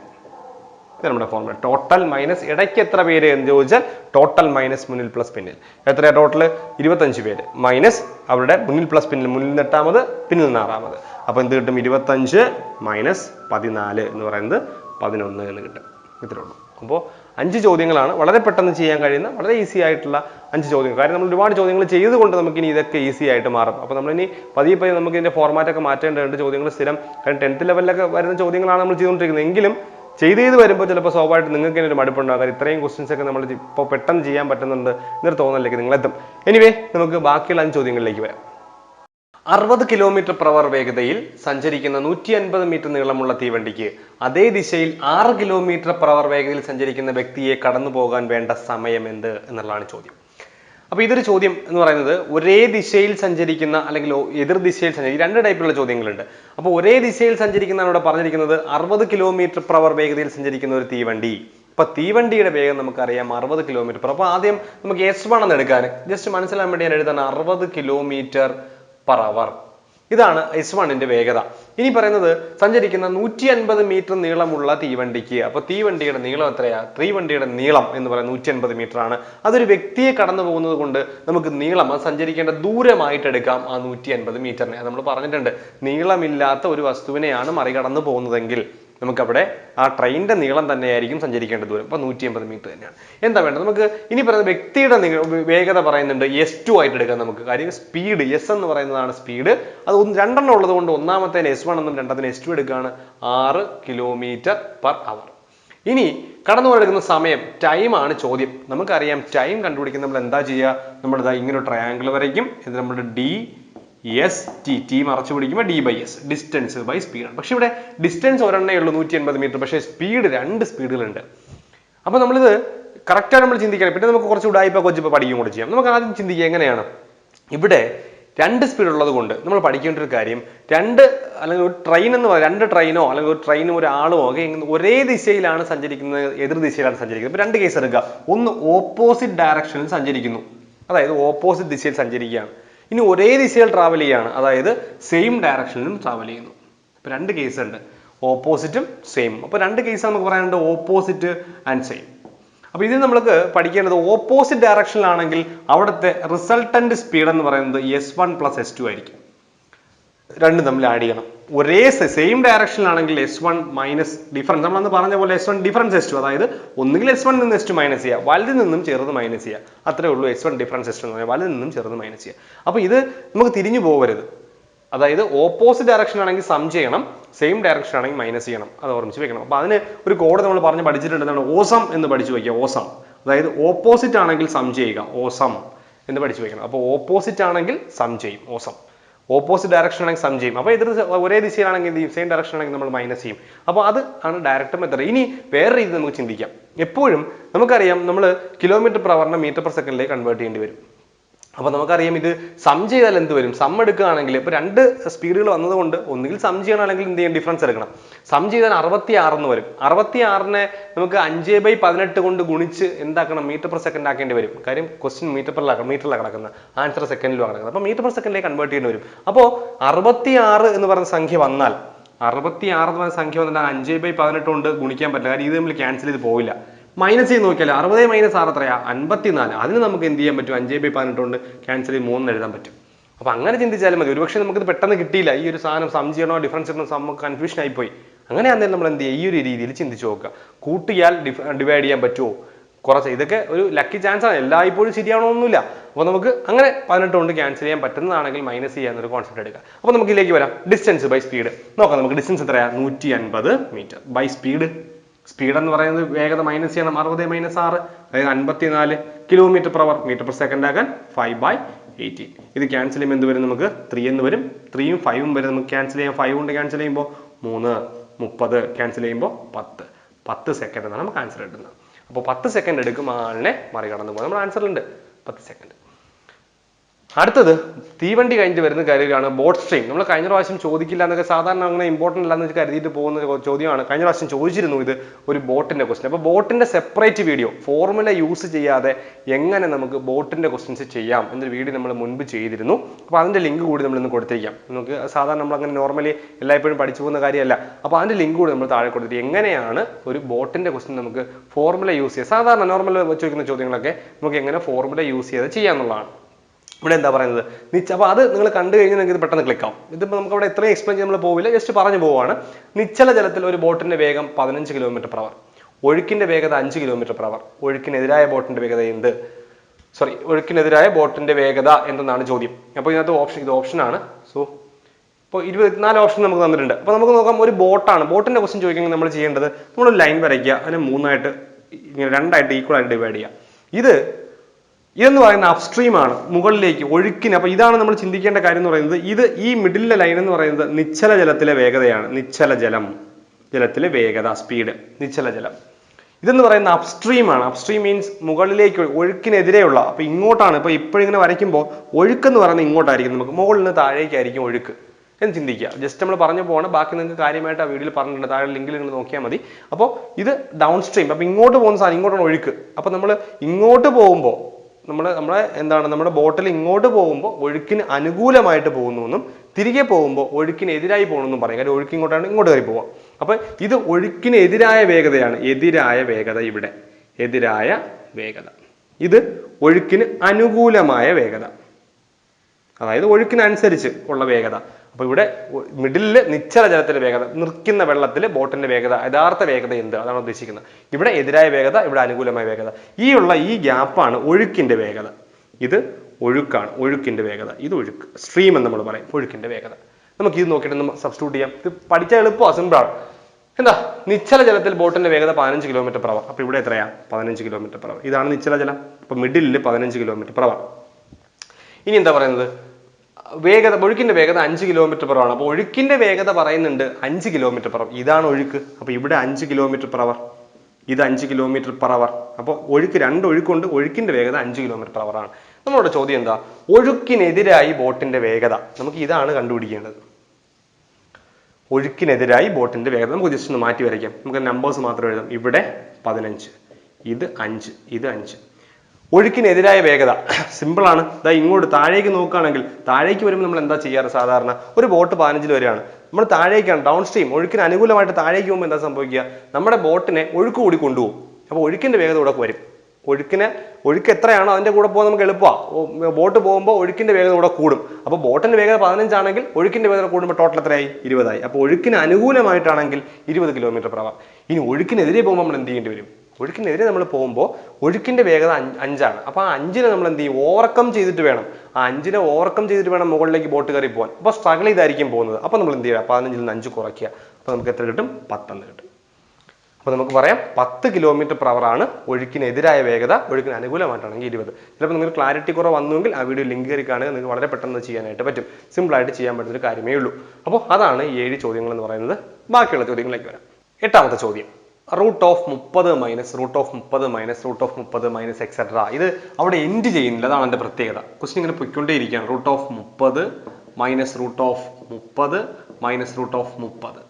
ഇത് നമ്മുടെ ഫോർമുല ടോട്ടൽ മൈനസ് ഇടയ്ക്ക് എത്ര പേര് എന്ന് ചോദിച്ചാൽ ടോട്ടൽ മൈനസ് മുന്നിൽ പ്ലസ് പിന്നിൽ. എത്രയാണ് ടോട്ടൽ ഇരുപത്തഞ്ച് പേര്. മൈനസ് അവരുടെ മുന്നിൽ പ്ലസ് പിന്നിൽ. മുന്നിൽ നിന്ന് എട്ടാമത് പിന്നിൽ നിന്ന് ആറാമത്. അപ്പോൾ എന്ത് കിട്ടും? ഇരുപത്തഞ്ച് മൈനസ് പതിനാല് എന്ന് പറയുന്നത് പതിനൊന്ന് എന്ന് കിട്ടും. ഇത്രയേ ഉള്ളൂ. അപ്പോൾ അഞ്ച് ചോദ്യങ്ങളാണ്. വളരെ പെട്ടെന്ന് ചെയ്യാൻ കഴിയുന്ന വളരെ ഈസി ആയിട്ടുള്ള അഞ്ച് ചോദ്യങ്ങൾ. കാര്യം നമ്മൾ ഒരുപാട് ചോദ്യങ്ങൾ ചെയ്തുകൊണ്ട് നമുക്ക് ഇനി ഇതൊക്കെ ഈസി ആയിട്ട് മാറും. അപ്പോൾ നമ്മൾ ഇനി പതിയെ പതിയെ നമുക്ക് ഇതിന്റെ ഫോർമാറ്റൊക്കെ മാറ്റേണ്ടതുണ്ട്. ചോദ്യങ്ങൾ സ്ഥിരം. കാരണം ടെൻത്ത് ലെവലിലൊക്കെ വരുന്ന ചോദ്യങ്ങളാണ് നമ്മൾ ചെയ്തുകൊണ്ടിരിക്കുന്നത്. എങ്കിലും ചെയ്ത് ചെയ്ത് വരുമ്പോൾ ചിലപ്പോൾ സ്വാഭാവികമായിട്ട് നിങ്ങൾക്ക് തന്നെ ഒരു മടുപ്പുണ്ടാകും ഇത്രയും ക്വസ്റ്റ്യൻസ് ഒക്കെ നമ്മൾ ഇപ്പോൾ പെട്ടെന്ന് ചെയ്യാൻ പറ്റുന്നുണ്ട് എന്നൊരു തോന്നലിലേക്ക് നിങ്ങൾ എത്തും എനിവേ നമുക്ക് ബാക്കിയുള്ള അഞ്ച് ചോദ്യങ്ങളിലേക്ക് വരാം. അറുപത് കിലോമീറ്റർ പ്രവർ വേഗതയിൽ സഞ്ചരിക്കുന്ന നൂറ്റി അൻപത് മീറ്റർ നീളമുള്ള തീവണ്ടിക്ക് അതേ ദിശയിൽ ആറ് കിലോമീറ്റർ പ്രവർ വേഗതയിൽ സഞ്ചരിക്കുന്ന വ്യക്തിയെ കടന്നു പോകാൻ വേണ്ട സമയം എന്ത് എന്നുള്ളതാണ് ചോദ്യം. അപ്പൊ ഇതൊരു ചോദ്യം എന്ന് പറയുന്നത് ഒരേ ദിശയിൽ സഞ്ചരിക്കുന്ന അല്ലെങ്കിൽ എതിർ ദിശയിൽ സഞ്ചരിക്കുന്ന രണ്ട് ടൈപ്പിലുള്ള ചോദ്യങ്ങളുണ്ട്. അപ്പോൾ ഒരേ ദിശയിൽ സഞ്ചരിക്കുന്നതാണ് ഇവിടെ പറഞ്ഞിരിക്കുന്നത്. അറുപത് കിലോമീറ്റർ hour വേഗതയിൽ സഞ്ചരിക്കുന്ന ഒരു തീവണ്ടി. അപ്പൊ തീവണ്ടിയുടെ വേഗം നമുക്കറിയാം അറുപത് കിലോമീറ്റർ അപ്പൊ ആദ്യം നമുക്ക് എസ് വൺ എന്ന് എടുക്കാൻ. ജസ്റ്റ് മനസ്സിലാൻ വേണ്ടി ഞാൻ എഴുതാണ് അറുപത് കിലോമീറ്റർ per അവർ ഇതാണ് എസ് വണ്ണിന്റെ വേഗത. ഇനി പറയുന്നത് സഞ്ചരിക്കുന്ന നൂറ്റി അൻപത് മീറ്റർ നീളമുള്ള തീവണ്ടിക്ക്. അപ്പോൾ തീവണ്ടിയുടെ നീളം എത്രയാ? തീവണ്ടിയുടെ നീളം എന്ന് പറയുന്നത് നൂറ്റി അൻപത് മീറ്റർ ആണ് അതൊരു വ്യക്തിയെ കടന്നു പോകുന്നത് കൊണ്ട് നമുക്ക് നീളം അത് സഞ്ചരിക്കേണ്ട ദൂരമായിട്ട് എടുക്കാം ആ നൂറ്റി അൻപത് മീറ്ററിനെ നമ്മൾ പറഞ്ഞിട്ടുണ്ട്. നീളമില്ലാത്ത ഒരു വസ്തുവിനെയാണ് മറികടന്നു പോകുന്നതെങ്കിൽ നമുക്കവിടെ ആ ട്രെയിനിന്റെ നീളം തന്നെയായിരിക്കും സഞ്ചരിക്കേണ്ട ദൂരം. ഇപ്പൊ നൂറ്റി അമ്പത് മീറ്റർ തന്നെയാണ്. എന്താ വേണ്ടത്? നമുക്ക് ഇനി പറയുന്ന വ്യക്തിയുടെ വേഗത പറയുന്നുണ്ട് എസ് ടു ആയിട്ട് എടുക്കാം നമുക്ക്. കാര്യം സ്പീഡ് എസ് എന്ന് പറയുന്നതാണ് സ്പീഡ് അത് രണ്ടെണ്ണം ഉള്ളത് കൊണ്ട് ഒന്നാമത്തേന് എസ് വൺ എന്നും രണ്ടാമത്തേന് എസ് ടു എടുക്കുകയാണ് ആറ് കിലോമീറ്റർ പെർ അവർ ഇനി കടന്നു പോയെടുക്കുന്ന സമയം ടൈമാണ് ചോദ്യം. നമുക്കറിയാം ടൈം കണ്ടുപിടിക്കുന്ന നമ്മൾ എന്താ ചെയ്യുക? നമ്മൾ ഇങ്ങനെ ട്രയാങ്കിൾ വരയ്ക്കും. ഇത് നമ്മുടെ ഡി എസ് ടി ടി മറച്ചു പിടിക്കുമ്പോൾ D by S distance by സ്പീഡാണ് പക്ഷെ ഇവിടെ ഡിസ്റ്റൻസ് ഒരെണ്ണേ ഉള്ളൂ നൂറ്റി എൺപത് മീറ്റർ പക്ഷേ സ്പീഡ് രണ്ട് സ്പീഡുകളുണ്ട് അപ്പോൾ നമ്മളിത് കറക്റ്റാണ് നമ്മൾ ചിന്തിക്കണം. പിന്നെ നമുക്ക് കുറച്ച് ഉടായ്പ കൊച്ചിപ്പോൾ പഠിക്കും കൂടെ ചെയ്യാം. നമുക്ക് ആദ്യം ചിന്തിക്കുക എങ്ങനെയാണ്? ഇവിടെ രണ്ട് സ്പീഡ് ഉള്ളത് കൊണ്ട് നമ്മൾ പഠിക്കേണ്ട ഒരു കാര്യം രണ്ട് അല്ലെങ്കിൽ ഒരു ട്രെയിൻ എന്ന് പറയുന്നത് രണ്ട് ട്രെയിനോ അല്ലെങ്കിൽ ഒരു ട്രെയിനും ഒരാളോ ഒക്കെ ഒരേ ദിശയിലാണ് സഞ്ചരിക്കുന്നത് എതിർ ദിശയിലാണ് സഞ്ചരിക്കുന്നത്. ഇപ്പൊ രണ്ട് കേസ് എടുക്കുക. ഒന്ന് ഓപ്പോസിറ്റ് ഡയറക്ഷനിൽ സഞ്ചരിക്കുന്നു. അതായത് ഓപ്പോസിറ്റ് ദിശയിൽ സഞ്ചരിക്കുകയാണ്. ഇനി ഒരേ ദിശയിൽ ട്രാവൽ ചെയ്യാണ്. അതായത് സെയിം ഡയറക്ഷനിലും ട്രാവൽ ചെയ്യുന്നു. അപ്പോൾ രണ്ട് കേസ് ഉണ്ട്. ഓപ്പോസിറ്റും സെയിം അപ്പോൾ രണ്ട് കേസ് നമുക്ക് പറയാനുണ്ട് ഓപ്പോസിറ്റ് ആൻഡ് സെയിം അപ്പോൾ ഇതിൽ നമ്മൾക്ക് പഠിക്കേണ്ടത് ഓപ്പോസിറ്റ് ഡയറക്ഷനിലാണെങ്കിൽ അവിടുത്തെ റിസൾട്ടന്റ് സ്പീഡ് എന്ന് പറയുന്നത് S one plus S two ആയിരിക്കും. രണ്ടും തമ്മിൽ ആഡ് ചെയ്യണം. ഒരേ സെയിം ഡയറക്ഷനിലാണെങ്കിൽ എസ് വൺ മൈനസ് ഡിഫറൻസ് നമ്മൾ അന്ന് പറഞ്ഞ പോലെ S one difference S two അതായത് ഒന്നുകിൽ എസ് വൺ നിന്ന് എസ് ടു മൈനസ് ചെയ്യുക. വലുതിൽ നിന്നും ചെറുത് മൈനസ് ചെയ്യുക. അത്രേ ഉള്ളൂ S one difference S two എന്ന് വലുതിൽ നിന്നും ചെറുത് മൈനസ് ചെയ്യുക. അപ്പോൾ ഇത് നമുക്ക് തിരിഞ്ഞു പോകരുത് അതായത് ഓപ്പോസിറ്റ് ഡയറക്ഷൻ ആണെങ്കിൽ സം ചെയ്യണം. സെയിം ഡയറക്ഷൻ ആണെങ്കിൽ മൈനസ് ചെയ്യണം. അത് ഓർമ്മിച്ച് വെക്കണം. അപ്പോൾ അതിന് ഒരു കോഡ് നമ്മൾ പറഞ്ഞ് പഠിച്ചിട്ടുണ്ട്. എന്താണ്? ഓസം എന്ന് പഠിച്ചു വയ്ക്കുക. ഓസം അതായത് ഓപ്പോസിറ്റ് ആണെങ്കിൽ സം ചെയ്യുക. ഓസം എന്ന് പഠിച്ചു വയ്ക്കണം. അപ്പോൾ ഓപ്പോസിറ്റ് ആണെങ്കിൽ സം ചെയ്യും. ഓസം ഓപ്പോസിറ്റ് ഡയറക്ഷൻ ആണെങ്കിൽ സം ചെയ്യും. അപ്പോൾ എതിർ ഒരേ ദിശയിലാണെങ്കിൽ എന്ത് ചെയ്യും? സെയിം ഡയറക്ഷൻ ആണെങ്കിൽ നമ്മൾ മൈനസ് ചെയ്യും. അപ്പോൾ അത് ആണ് ഡയറക്റ്റ് മെത്തേഡ് ഇനി വേറെ രീതി നമുക്ക് ചിന്തിക്കാം. എപ്പോഴും നമുക്കറിയാം നമ്മൾ കിലോമീറ്റർ പ്രവറിനെ മീറ്റർ പെർ സെക്കൻഡിലേക്ക് കൺവേർട്ട് ചെയ്യേണ്ടി വരും. അപ്പൊ നമുക്കറിയാം ഇത് സം ചെയ്താൽ എന്ത് വരും? സം എടുക്കുകയാണെങ്കിൽ ഇപ്പൊ രണ്ട് സ്പീഡുകൾ വന്നതുകൊണ്ട് ഒന്നുകിൽ സം ചെയ്യണം അല്ലെങ്കിൽ എന്ത് ചെയ്യണം ഡിഫറൻസ് എടുക്കണം. സം ചെയ്താൽ അറുപത്തി ആറെന്ന് വരും. അറുപത്തി ആറിനെ നമുക്ക് അഞ്ച് ബൈ പതിനെട്ട് കൊണ്ട് ഗുണിച്ച് എന്താക്കണം? മീറ്റർ പെർ സെക്കൻഡ് ആക്കേണ്ടി വരും. കാര്യം ക്വസ്റ്റ്യൻ മീറ്റർ പെർ മീറ്ററിലാണ് കിടക്കുന്നത്. ആൻസർ സെക്കൻഡിലും കിടക്കുന്നത്. അപ്പോൾ മീറ്റർ പെർ സെക്കൻഡിലേക്ക് കൺവേർട്ട് ചെയ്യേണ്ടി വരും. അപ്പോൾ അറുപത്തി ആറ് എന്ന് പറഞ്ഞ സംഖ്യ വന്നാൽ അറുപത്തി ആറ് എന്ന് പറഞ്ഞ സംഖ്യ വന്നിട്ട് അഞ്ച് ബൈ പതിനെട്ട് കൊണ്ട് ഗുണിക്കാൻ പറ്റില്ല. കാര്യം ഇത് തമ്മിൽ ക്യാൻസൽ ചെയ്ത് പോവില്ല. മൈനസ് ചെയ്ത് നോക്കിയാൽ അറുപത് മൈനസ് ആറ് എത്രയാ? അൻപത്തിനാല്. അതിന് നമുക്ക് എന്ത് ചെയ്യാൻ പറ്റും? അഞ്ച് ബൈ പതിനെട്ട് കൊണ്ട് ക്യാൻസൽ ചെയ്ത് മൂന്ന് എഴുതാൻ പറ്റും. അപ്പോൾ അങ്ങനെ ചിന്തിച്ചാലും മതി. ഒരുപക്ഷെ നമുക്കിത് പെട്ടെന്ന് കിട്ടിയില്ല. ഈ ഒരു സാധനം സം ചെയ്യണോ ഡിഫറൻസ് ചെയ്യണോ നമുക്ക് കൺഫ്യൂഷൻ ആയിപ്പോയി. അങ്ങനെയാണെങ്കിൽ നമ്മൾ എന്ത് ചെയ്യുക ഈ ഒരു രീതിയിൽ ചിന്തിച്ച് നോക്കുക. കൂട്ടിയാൽ ഡിവൈഡ് ചെയ്യാൻ പറ്റുമോ? കുറച്ച്. ഇതൊക്കെ ഒരു ലക്കി ചാൻസ് ആണ്. എല്ലാ ഇപ്പോഴും ശരിയാണോന്നുമില്ല അപ്പോൾ നമുക്ക് അങ്ങനെ പതിനെട്ട് കൊണ്ട് ക്യാൻസൽ ചെയ്യാൻ പറ്റുന്നതാണെങ്കിൽ മൈനസ് ചെയ്യാന്നൊരു കോൺസെപ്റ്റ് എടുക്കുക അപ്പോൾ നമുക്ക് ഇതിലേക്ക് വരാം. ഡിസ്റ്റൻസ് ബൈ സ്പീഡ് നോക്കാം. നമുക്ക് ഡിസ്റ്റൻസ് എത്രയാണ് നൂറ്റി അൻപത് മീറ്റർ ബൈ സ്പീഡ് സ്പീഡ് എന്ന് പറയുന്നത് വേഗത മൈനസ് ചെയ്യണം. അറുപത് മൈനസ് ആറ് അതായത് അൻപത്തിനാല് kilometre per hour metre per second ആക്കാൻ ഫൈവ് ബൈ എയ്റ്റീൻ ഇത് ക്യാൻസൽ ചെയ്യുമ്പോൾ എന്ത് വരും നമുക്ക്? ത്രീ എന്ന് വരും. ത്രീയും ഫൈവും വരും. നമുക്ക് ക്യാൻസൽ ചെയ്യാം. ഫൈവ് കൊണ്ട് ക്യാൻസൽ ചെയ്യുമ്പോൾ മൂന്ന് മുപ്പത്. ക്യാൻസൽ ചെയ്യുമ്പോൾ പത്ത്. പത്ത് സെക്കൻഡ് എന്നാണ് നമുക്ക് ആൻസർ കിട്ടുന്നത്. അപ്പോൾ പത്ത് സെക്കൻഡ് എടുക്കും ആളിനെ മറികടന്ന് പോകാൻ നമ്മുടെ ആൻസറിലുണ്ട് പത്ത് സെക്കൻഡ് അടുത്തത് തീവണ്ടി കഴിഞ്ഞിട്ട് വരുന്ന കാര്യമാണ് ബോട്ട് സ്ട്രീം നമ്മൾ കഴിഞ്ഞ പ്രാവശ്യം ചോദിക്കില്ല എന്നൊക്കെ സാധാരണ അങ്ങനെ ഇമ്പോർട്ടന്റ് അല്ല വെച്ച് കരുതിയിട്ട് പോകുന്ന ചോദ്യമാണ്. കഴിഞ്ഞ പ്രാവശ്യം ചോദിച്ചിരുന്നു ഇത് ഒരു ബോട്ടിന്റെ ക്വസ്റ്റ്യൻ അപ്പോൾ ബോട്ടിന്റെ സെപ്പറേറ്റ് വീഡിയോ ഫോർമുല യൂസ് ചെയ്യാതെ എങ്ങനെ നമുക്ക് ബോട്ടിന്റെ ക്വസ്റ്റ്യൻസ് ചെയ്യാം എന്നൊരു വീഡിയോ നമ്മൾ മുൻപ് ചെയ്തിരുന്നു. അപ്പോൾ അതിന്റെ ലിങ്ക് കൂടി നമ്മൾ ഇന്ന് കൊടുത്തിരിക്കാം. നമുക്ക് സാധാരണ നമ്മൾ അങ്ങനെ നോർമലി എല്ലായ്പ്പോഴും പഠിച്ചു പോകുന്ന കാര്യമല്ല. അപ്പോൾ അതിന്റെ ലിങ്ക് കൂടി നമ്മൾ താഴെ കൊടുത്തിട്ട് എങ്ങനെയാണ് ഒരു ബോട്ടിന്റെ ക്വസ്റ്റ്യൻ നമുക്ക് ഫോർമുല യൂസ് ചെയ്യുക സാധാരണ നോർമൽ ചോദിക്കുന്ന ചോദ്യങ്ങളൊക്കെ നമുക്ക് എങ്ങനെ ഫോർമുല യൂസ് ചെയ്ത് ചെയ്യാന്നുള്ളതാണ്. ഇവിടെ എന്താ പറയുന്നത്? നിച്ച അപ്പോൾ അത് നിങ്ങൾ കണ്ടു കഴിഞ്ഞാൽ നിങ്ങൾക്ക് പെട്ടെന്ന് ക്ലിക്ക് ആവും. ഇതിപ്പോൾ നമുക്ക് അവിടെ എത്രയും എക്സ്പ്ലെയിൻ ചെയ്യാൻ നമ്മൾ പോവില്ല. ജസ്റ്റ് പറഞ്ഞു പോവാണ്. നിശ്ചല ജലത്തിൽ ഒരു ബോട്ടിന്റെ വേഗം പതിനഞ്ച് കിലോമീറ്റർ per hour. ഒഴുക്കിന്റെ വേഗത അഞ്ച് കിലോമീറ്റർ per hour. ഒഴുക്കിനെതിരായ ബോട്ടിന്റെ വേഗത എന്ത്? സോറി ഒഴുക്കിനെതിരായ ബോട്ടിന്റെ വേഗത എന്തെന്നാണ് ചോദ്യം. അപ്പോൾ ഇതിനകത്ത് ഓപ്ഷൻ ഇത് ഓപ്ഷനാണ് സോ ഇപ്പോൾ ഇരുപത്തിനാല് ഓപ്ഷൻ നമുക്ക് തന്നിട്ടുണ്ട്. അപ്പോൾ നമുക്ക് നോക്കാം ഒരു ബോട്ടാണ്. ബോട്ടിന്റെ ക്വസ്റ്റ്യൻ ചോദിക്കുമ്പോൾ നമ്മൾ ചെയ്യേണ്ടത് നമ്മൾ ലൈൻ വരയ്ക്കുക. അതിനെ മൂന്നായിട്ട് ഇങ്ങനെ രണ്ടായിട്ട് ഈക്വൽ ആയിട്ട് ഡിവൈഡ് ചെയ്യുക. ഇത് ഇതെന്ന് പറയുന്ന അപ്സ്ട്രീം ആണ് മുകളിലേക്ക് ഒഴുക്കിന്. അപ്പൊ ഇതാണ് നമ്മൾ ചിന്തിക്കേണ്ട കാര്യം എന്ന് പറയുന്നത്. ഇത് ഈ മിഡിലെ ലൈൻ എന്ന് പറയുന്നത് നിശ്ചല ജലത്തിലെ വേഗതയാണ്. നിശ്ചല ജലം. ജലത്തിലെ വേഗത സ്പീഡ് നിശ്ചല ജലം. ഇതെന്ന് പറയുന്ന അപ്സ്ട്രീം ആണ്. അപ്സ്ട്രീം മീൻസ് മുകളിലേക്ക് ഒഴു- ഒഴുക്കിനെതിരെയുള്ള. അപ്പൊ ഇങ്ങോട്ടാണ്. ഇപ്പൊ ഇപ്പോഴിങ്ങനെ വരയ്ക്കുമ്പോൾ ഒഴുക്ക് എന്ന് പറയുന്നത് ഇങ്ങോട്ടായിരിക്കും. നമുക്ക് മുകളിൽ നിന്ന് താഴേക്കായിരിക്കും ഒഴുക്ക് എന്ന് ചിന്തിക്കുക. ജസ്റ്റ് നമ്മൾ പറഞ്ഞു പോകണം ബാക്കി നിങ്ങൾക്ക് കാര്യമായിട്ട് ആ വീഡിയോയിൽ പറഞ്ഞിട്ടുണ്ട്. താഴെ ലിങ്കിൽ നിങ്ങൾ നോക്കിയാൽ മതി. അപ്പോൾ ഇത് ഡൗൺ സ്ട്രീം അപ്പൊ ഇങ്ങോട്ട് പോകുന്ന സാധനം ഇങ്ങോട്ടാണ് ഒഴുക്ക്. അപ്പൊ നമ്മൾ ഇങ്ങോട്ട് പോകുമ്പോൾ നമ്മൾ നമ്മളെ എന്താണ് നമ്മുടെ ബോട്ടിൽ ഇങ്ങോട്ട് പോകുമ്പോൾ ഒഴുക്കിന് അനുകൂലമായിട്ട് പോകുന്നു എന്നും തിരികെ പോകുമ്പോൾ ഒഴുക്കിന് എതിരായി പോകണമെന്നും പറയും. കാര്യം ഒഴുക്ക് ഇങ്ങോട്ടാണ് ഇങ്ങോട്ട് കയറി പോവാം. അപ്പോൾ ഇത് ഒഴുക്കിന് എതിരായ വേഗതയാണ്. എതിരായ വേഗത ഇവിടെ. എതിരായ വേഗത. ഇത് ഒഴുക്കിന് അനുകൂലമായ വേഗത. അതായത് ഒഴുക്കിനനുസരിച്ച് ഉള്ള വേഗത. അപ്പൊ ഇവിടെ മിഡിലിൽ നിശ്ചല ജലത്തിലെ വേഗത നിൽക്കുന്ന വെള്ളത്തിൽ ബോട്ടിന്റെ വേഗത യഥാർത്ഥ വേഗത എന്ത്? അതാണ് ഉദ്ദേശിക്കുന്നത്. ഇവിടെ എതിരായ വേഗത ഇവിടെ അനുകൂലമായ വേഗത. ഈ ഉള്ള ഈ ഗ്യാപ്പാണ് ഒഴുക്കിന്റെ വേഗത. ഇത് ഒഴുക്കാണ് ഒഴുക്കിന്റെ വേഗത. ഇത് ഒഴുക്ക് സ്ട്രീം എന്ന് നമ്മൾ പറയും ഒഴുക്കിന്റെ വേഗത. നമുക്ക് ഇത് നോക്കിയിട്ട് നമ്മൾ സബ്സ്റ്റിറ്റ്യൂട്ട് ചെയ്യാം. ഇത് പഠിച്ചാൽ എളുപ്പം സിമ്പിളാണ് എന്താ? നിശ്ചല ജലത്തിൽ ബോട്ടിന്റെ വേഗത പതിനഞ്ച് കിലോമീറ്റർ per അപ്പോൾ അപ്പൊ ഇവിടെ എത്രയാ? പതിനഞ്ച് കിലോമീറ്റർ per ഇതാണ് നിശ്ചല ജലം. അപ്പൊ മിഡിലിൽ പതിനഞ്ച് കിലോമീറ്റർ per ഇനി എന്താ പറയുന്നത്? വേഗത ഒഴുക്കിന്റെ വേഗത അഞ്ച് കിലോമീറ്റർ പെർ ആണ്. അപ്പോൾ ഒഴുക്കിന്റെ വേഗത പറയുന്നുണ്ട് അഞ്ച് കിലോമീറ്റർ പെർ ഇതാണ് ഒഴുക്ക്. അപ്പോൾ ഇവിടെ അഞ്ച് കിലോമീറ്റർ പെർ അവർ ഇത് അഞ്ച് കിലോമീറ്റർ പെർ അവർ അപ്പോൾ ഒഴുക്ക് രണ്ട് ഒഴുക്കുണ്ട്. ഒഴുക്കിന്റെ വേഗത അഞ്ച് കിലോമീറ്റർ പെർ ആണ്. നമ്മളോട് ചോദ്യം എന്താ? ഒഴുക്കിനെതിരായി ബോട്ടിന്റെ വേഗത. നമുക്ക് ഇതാണ് കണ്ടുപിടിക്കേണ്ടത്. ഒഴുക്കിനെതിരായി ബോട്ടിന്റെ വേഗത. നമുക്ക് ജസ്റ്റ് ഒന്ന് മാറ്റി വരയ്ക്കാം. നമുക്ക് നമ്പേഴ്സ് മാത്രം എഴുതാം. ഇവിടെ പതിനഞ്ച്. ഇത് അഞ്ച്. ഇത് അഞ്ച്. ഒഴുക്കിനെതിരായ വേഗത. സിമ്പിളാണ്. ഇതാ ഇങ്ങോട്ട് താഴേക്ക് നോക്കുകയാണെങ്കിൽ താഴേക്ക് വരുമ്പോൾ നമ്മൾ എന്താ ചെയ്യാറ്? സാധാരണ ഒരു ബോട്ട് പതിനഞ്ചിൽ വരികയാണ്. നമ്മൾ താഴേക്കാണ് ഡൗൺ സ്ട്രീം ഒഴുക്കിന് അനുകൂലമായിട്ട് താഴേക്ക് പോകുമ്പോൾ എന്താ സംഭവിക്കുക? നമ്മുടെ ബോട്ടിനെ ഒഴുക്ക് കൂടി കൊണ്ടുപോകും. അപ്പോൾ ഒഴുക്കിന്റെ വേഗത ഇവിടെ വരും. ഒഴുക്കിന് ഒഴുക്ക് എത്രയാണോ അതിന്റെ കൂടെ പോകാൻ നമുക്ക് എളുപ്പമാണ് ബോട്ട് പോകുമ്പോൾ ഒഴുക്കിന്റെ വേഗത കൂടെ കൂടും. അപ്പോൾ ബോട്ടിന്റെ വേഗത പതിനഞ്ചാണെങ്കിൽ ഒഴുക്കിന്റെ വേഗത കൂടുമ്പോൾ ടോട്ടൽ എത്രയായി? ഇരുപതായി. അപ്പോൾ ഒഴുക്കിന് അനുകൂലമായിട്ടാണെങ്കിൽ ഇരുപത് കിലോമീറ്റർ പ്രവാഹം ഇനി ഒഴുക്കിനെതിരെ പോകുമ്പോൾ നമ്മൾ എന്ത് ചെയ്യേണ്ടി വരും? ഒഴുക്കിനെതിരെ നമ്മൾ പോകുമ്പോൾ ഒഴുക്കിന്റെ വേഗത അഞ്ച് അഞ്ചാണ്. അപ്പോൾ ആ അഞ്ചിനെ നമ്മൾ എന്ത് ചെയ്യും? ഓവർകം ചെയ്തിട്ട് വേണം. ആ അഞ്ചിനെ ഓവർകം ചെയ്തിട്ട് വേണം മുകളിലേക്ക് ബോട്ട് കയറി പോകാൻ. അപ്പോൾ സ്ട്രഗിൾ ചെയ്തായിരിക്കും പോകുന്നത്. അപ്പോൾ നമ്മൾ എന്ത് ചെയ്യുക? പതിനഞ്ചിൽ നിന്ന് അഞ്ച് കുറയ്ക്കുക. അപ്പോൾ നമുക്ക് എത്ര കിട്ടും? പത്തെന്ന് കിട്ടും. അപ്പോൾ നമുക്ക് പറയാം പത്ത് കിലോമീറ്റർ hour ആണ് ഒഴുക്കിനെതിരായ വേഗത ഒഴുക്കിന് അനുകൂലമായിട്ടാണെങ്കിൽ ഇരുപത്. ചിലപ്പോൾ നിങ്ങൾക്ക് ക്ലാരിറ്റി കുറവ് വന്നുവെങ്കിൽ ആ വീഡിയോ ലിങ്ക് കയറി കാണുക. നിങ്ങൾക്ക് വളരെ പെട്ടെന്ന് ചെയ്യാനായിട്ട് പറ്റും. സിമ്പിളായിട്ട് ചെയ്യാൻ പറ്റുന്ന ഒരു കാര്യമേ ഉള്ളൂ. അപ്പോൾ അതാണ് ഏഴ് ചോദ്യങ്ങൾ എന്ന് പറയുന്നത്. ബാക്കിയുള്ള ചോദ്യങ്ങളിലേക്ക് വരാം. എട്ടാമത്തെ ചോദ്യം. റൂട്ട് ഓഫ് മുപ്പത് മൈനസ് റൂട്ട് ഓഫ് മുപ്പത് മൈനസ് റൂട്ട് ഓഫ് മുപ്പത് മൈനസ് എക്സെട്ര ഇത് അവിടെ എൻഡ് ചെയ്യുന്നില്ല. അതാണ് എന്റെ പ്രത്യേകത. ക്വസ്റ്റ്യൻ ഇങ്ങനെ പൊയ്ക്കൊണ്ടേയിരിക്കുകയാണ്. റൂട്ട് ഓഫ് മുപ്പത് മൈനസ് റൂട്ട് ഓഫ് മുപ്പത് മൈനസ് റൂട്ട് ഓഫ് മുപ്പത്